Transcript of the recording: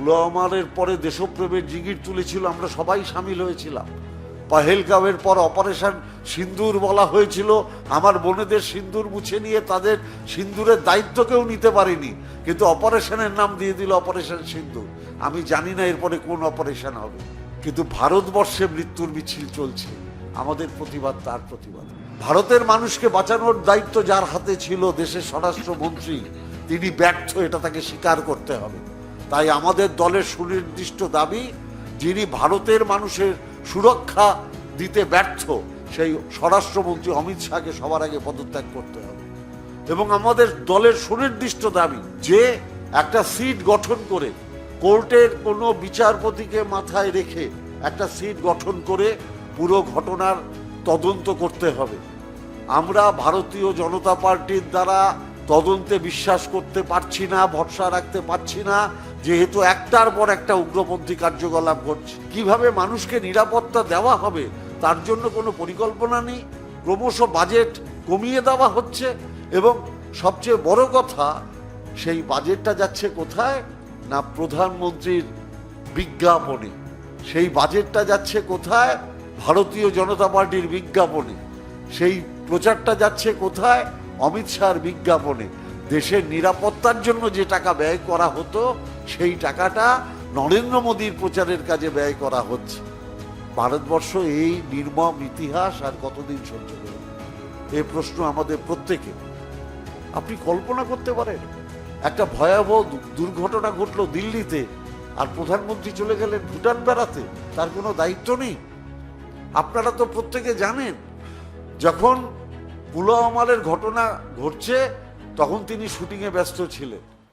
পুলওয়ামারের পরে দেশপ্রেমের জিগির তুলেছিল, আমরা সবাই সামিল হয়েছিলাম। পাহেলগাঁওয়ের পর অপারেশন সিন্দুর বলা হয়েছিল। আমার বোনেদের সিন্দুর মুছে নিয়ে তাদের সিন্দুরের দায়িত্ব কেউ নিতে পারেনি, কিন্তু অপারেশনের নাম দিয়ে দিল অপারেশন সিন্দুর। আমি জানি না এরপরে কোন অপারেশন হবে, কিন্তু ভারতবর্ষে মৃত্যুর মিছিল চলছে। আমাদের প্রতিবাদ, তার প্রতিবাদ। ভারতের মানুষকে বাঁচানোর দায়িত্ব যার হাতে ছিল দেশের স্বরাষ্ট্রমন্ত্রী, তিনি ব্যর্থ, এটা তাকে স্বীকার করতে হবে। তাই আমাদের দলের সুনির্দিষ্ট দাবি, যিনি ভারতের মানুষের সুরক্ষা দিতে ব্যর্থ, সেই স্বরাষ্ট্রমন্ত্রী অমিত শাহকে সবার আগে পদত্যাগ করতে হবে। এবং আমাদের দলের সুনির্দিষ্ট দাবি, যে একটা সিট গঠন করে কোর্টের কোনো বিচারপতিকে মাথায় রেখে একটা সিট গঠন করে পুরো ঘটনার তদন্ত করতে হবে। আমরা ভারতীয় জনতা পার্টির দ্বারা তদন্তে বিশ্বাস করতে পারছি না, ভরসা রাখতে পারছি না, যেহেতু একটার পর একটা উগ্রপন্থী কার্যকলাপ ঘটছে। কীভাবে মানুষকে নিরাপত্তা দেওয়া হবে, তার জন্য কোনো পরিকল্পনা নেই। ক্রমশ বাজেট কমিয়ে দেওয়া হচ্ছে এবং সবচেয়ে বড় কথা, সেই বাজেটটা যাচ্ছে কোথায় না প্রধানমন্ত্রীর বিজ্ঞাপনে? সেই বাজেটটা যাচ্ছে কোথায়? ভারতীয় জনতা পার্টির বিজ্ঞাপনে। সেই প্রচারটা যাচ্ছে কোথায়? অমিত শাহর বিজ্ঞাপনে দেশের নিরাপত্তার জন্য যে টাকা ব্যয় করা হতো, সেই টাকাটা নরেন্দ্র মোদীর প্রচারের কাজে ব্যয় করা হচ্ছে। ভারতবর্ষ এই নির্মম ইতিহাস আর কতদিন সহ্য করবে? এ প্রশ্ন আমাদের প্রত্যেকে আপনি কল্পনা করতে পারেন, একটা ভয়াবহ দুর্ঘটনা ঘটলো দিল্লিতে আর প্রধানমন্ত্রী চলে গেলেন ভুটান বেড়াতে, তার কোনো দায়িত্ব নেই। আপনারা তো প্রত্যেকে জানেন, যখন পুলওয়ামারের ঘটনা ঘটছে তখন তিনি শুটিংয়ে ব্যস্ত ছিলেন।